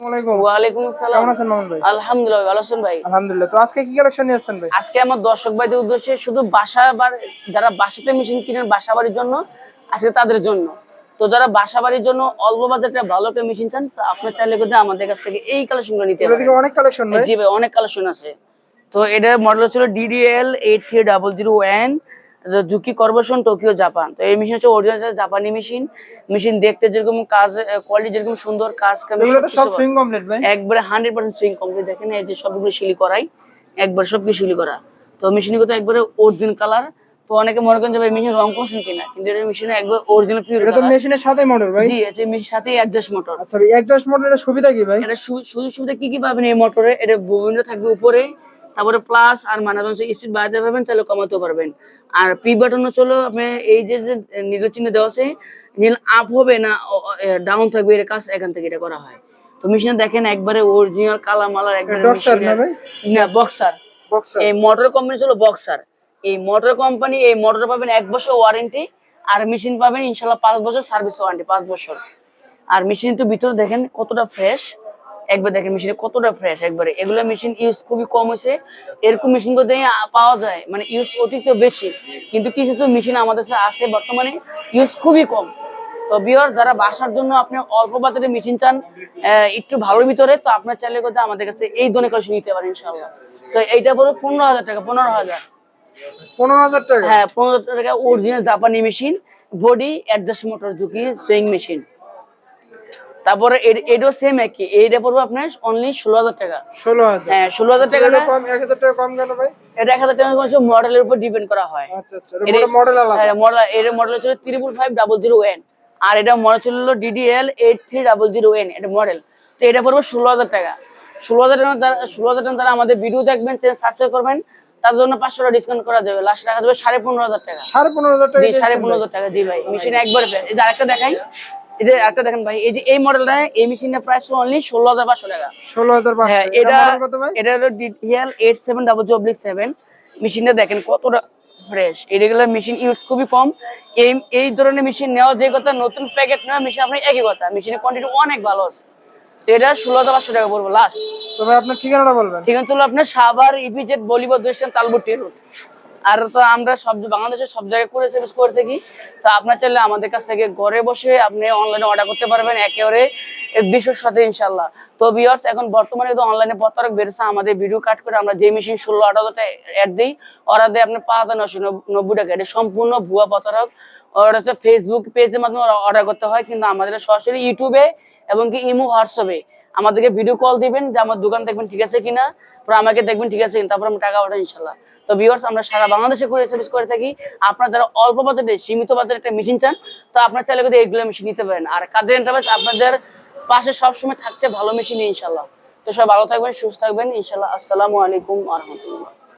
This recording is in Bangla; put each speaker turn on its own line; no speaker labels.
ওয়ালাইকুম। আসসালাম।
কেমন আছেন মামুন ভাই?
আলহামদুলিল্লাহ ভালো আছেন ভাই?
আলহামদুলিল্লাহ। তো আজকে কি কালেকশন নিয়ে আসছেন ভাই?
আজকে আমার দর্শক ভাইদের উদ্দেশ্যে শুধু বাসা যারা বাসাতে মেশিন কিনেন বাসা বাড়ির জন্য আজকে তাদের জন্য। তো যারা বাসা বাড়ির জন্য অল্প বাজেটে ভালো একটা মেশিন চান তো আপনি চাইলে কিন্তু আমাদের কাছ থেকে এই কালেকশনগুলো নিতে পারেন।
অনেক কালেকশন
জি ভাই অনেক কালেকশন আছে। তো এটার মডেল ছিল DDL eight three double zero one Juki corporation Tokyo Japan. তো এই মেশিন হচ্ছে অরিজিনাল জাপানি মেশিন মেশিন দেখতে যেরকম কাজ কোয়ালিটি যেরকম সুন্দর কাজ কাম
এগুলো তো সব সুইং কমপ্লিট ভাই।
একবারে হান্ড্রেড পার্সেন্ট সুইং কমপ্লিট দেখেন এই যে সবগুলো শিলি করাই একবার সবকিছু শিলি করা। তো মেশিন কিন্তু একবারে অরিজিনাল কালার তো অনেকে মনে করেন যে ভাই মেশিন রং করছেন কিনা? কিন্তু এটা মেশিনে একবার অরিজিনাল পিওর
এটা তো মেশিনের সাথে মডেল ভাই।
জি আছে মেশিন সাথে অ্যাডজাস্ট মোটর
আচ্ছা ভাই এক্সজস্ট মডেলের সুবিধা কি ভাই?
এটা সুযোগ সুবিধা কি কি পাবেন এই মোটরে এটা বিভিন্ন থাকবে উপরে। তারপরে প্লাস আর মানে স্পিড বাড়াতে পারবেন তাহলে কমাতে পারবেন। আর পি বাটন চলো আপনি এই যে যে নীল চিহ্ন দেওয়া আছে নীল আপ হবে না ডাউন থাকবে এর কাজ এখান থেকে এটা করা হয়। তো মেশিনে দেখেন একবারে অরিজিনাল কালা মালার একবারে
না ভাই?
না বক্সার
বক্সার
এই মোটর কোম্পানি ছিল বক্সার এই মোটর কোম্পানি এই মোটর পাবেন এক বছর ওয়ারেন্টি আর মেশিন পাবেন ইনশাল্লাহ পাঁচ বছর সার্ভিস ওয়ারেন্টি পাঁচ বছর। আর মেশিন তো ভিতরে দেখেন কতটা ফ্রেশ একবার দেখেন মেশিনে কতটা ফ্রেশ একবারে। এগুলো মেশিন ইউজ খুবই কম হয়েছে। এরকম মেশিন করতে পাওয়া যায় মানে ইউজ অতিরিক্ত বেশি। কিন্তু কিছু কিছু মেশিন আমাদের কাছে আছে বর্তমানে ইউজ খুবই কম। তো বিয়ার যারা বাসার জন্য আপনি অল্প বাজারে মেশিন চান একটু ভালোর ভিতরে তো আপনার চাইলে করতে আমাদের কাছে এই ধরনের কালেকশন নিতে পারেন ইনশাল্লাহ তো এইটা পড়বে পনেরো হাজার টাকা পনেরো হাজার।
পনেরো হাজার টাকা?
হ্যাঁ পনেরো হাজার টাকা অরিজিনাল জাপানি machine body adjust motor Juki sewing machine তারপরে এটাও সেম একই। এইটা পড়ব আপনার অনলি ষোলো হাজার টাকা।
ষোলো হাজার।
হ্যাঁ ষোলো হাজার টাকা না
কম এক হাজার টাকা কম কেন ভাই?
এটা এক হাজার টাকা মডেলের উপর ডিপেন্ড করা হয়।
আচ্ছা মডেল আলাদা।
হ্যাঁ মডেল এর মডেল ছিল triple five double zero N আর এটা মডেল ছিল DDL eight three double zero N এটা মডেল তো এটা পড়বে ষোলো হাজার টাকা। ষোলো হাজার টাকা ষোলো হাজার টাকা আমাদের ভিডিও দেখবেন সাবস্ক্রাইব করবেন। তার জন্য পাঁচশো টাকা ডিসকাউন্ট করা যাবে। লাস্ট টাকা যাবে সাড়ে পনেরো হাজার টাকা।
সাড়ে পনেরো হাজার টাকা
জি সাড়ে পনেরো হাজার টাকা। জি ভাই মেশিন একবার এই যে আরেকটা দেখাই। এই যে আরেকটা দেখেন ভাই এই যে এই মডেলটা এই মেশিনের প্রাইস অনলি ষোলো হাজার পাঁচশো টাকা।
ষোলো হাজার
হ্যাঁ এটা
model কত ভাই?
এটা হলো DL eight seven double zero oblique seven মেশিনটা দেখেন কতটা ফ্রেশ মেশিন ইউজ খুবই কম। এই এই ধরনের মেশিন নেওয়া যে কথা নতুন প্যাকেট নেওয়া মেশিন আপনার একই কথা। মেশিনের কোয়ান্টিটি অনেক ভালো আছে। তো এটা ষোলো হাজার পাঁচশো টাকা পড়ব লাস্ট
তো ভাই আপনার ঠিকানাটা বলবেন।
ঠিকানা হলো আপনার সাভার ইপিজেড স্টেশন তালবটি রুট আর তো আমরা সব বাংলাদেশের সব জায়গায় করে সার্ভিস করে থাকি, তো আপনার চাইলে আমাদের কাছ থেকে ঘরে বসে আপনি অনলাইনে অর্ডার করতে পারবেন, একেবারে বিশ্বর সাথে ইনশাল্লাহ তো বিয়ার্স এখন বর্তমানে তো অনলাইনে প্রতারক বেরোছে আমাদের ভিডিও কাট করে আমরা যে মেশিন ষোলো আঠারো হাজার অ্যাড দিই অর্ডার দেয় আপনি পাঁচ হাজার নশো নব্বই টাকা। এটা সম্পূর্ণ ভুয়া প্রতারক ওরা হচ্ছে ফেসবুক পেজের মাধ্যমে অর্ডার করতে হয়, কিন্তু আমাদের সরাসরি ইউটিউবে এবং কি ইমো হোয়াটসঅ্যাপে আমাদেরকে ভিডিও কল দিবেন যে আমার দোকান দেখবেন ঠিক আছে কিনা পরে আমাকে দেখবেন ঠিক আছে কিনা, তারপর আমি টাকা পাঠাই ইনশাল্লাহ। তো ভিউয়ার্স আমরা সারা বাংলাদেশে করে সার্ভিস করে থাকি। আপনারা যারা অল্প বাজারে সীমিত বাজারে একটা মেশিন চান তো আপনার চাইলে কিন্তু এইগুলো মেশিন নিতে পারেন। আর কাদের এন্টারপ্রাইজ আপনাদের পাশে সবসময় থাকছে ভালো মেশিন ইনশাল্লাহ। তো সব ভালো থাকবেন সুস্থ থাকবেন। ইনশাল্লাহ আসসালামু আলাইকুম আহমতুল্লাহ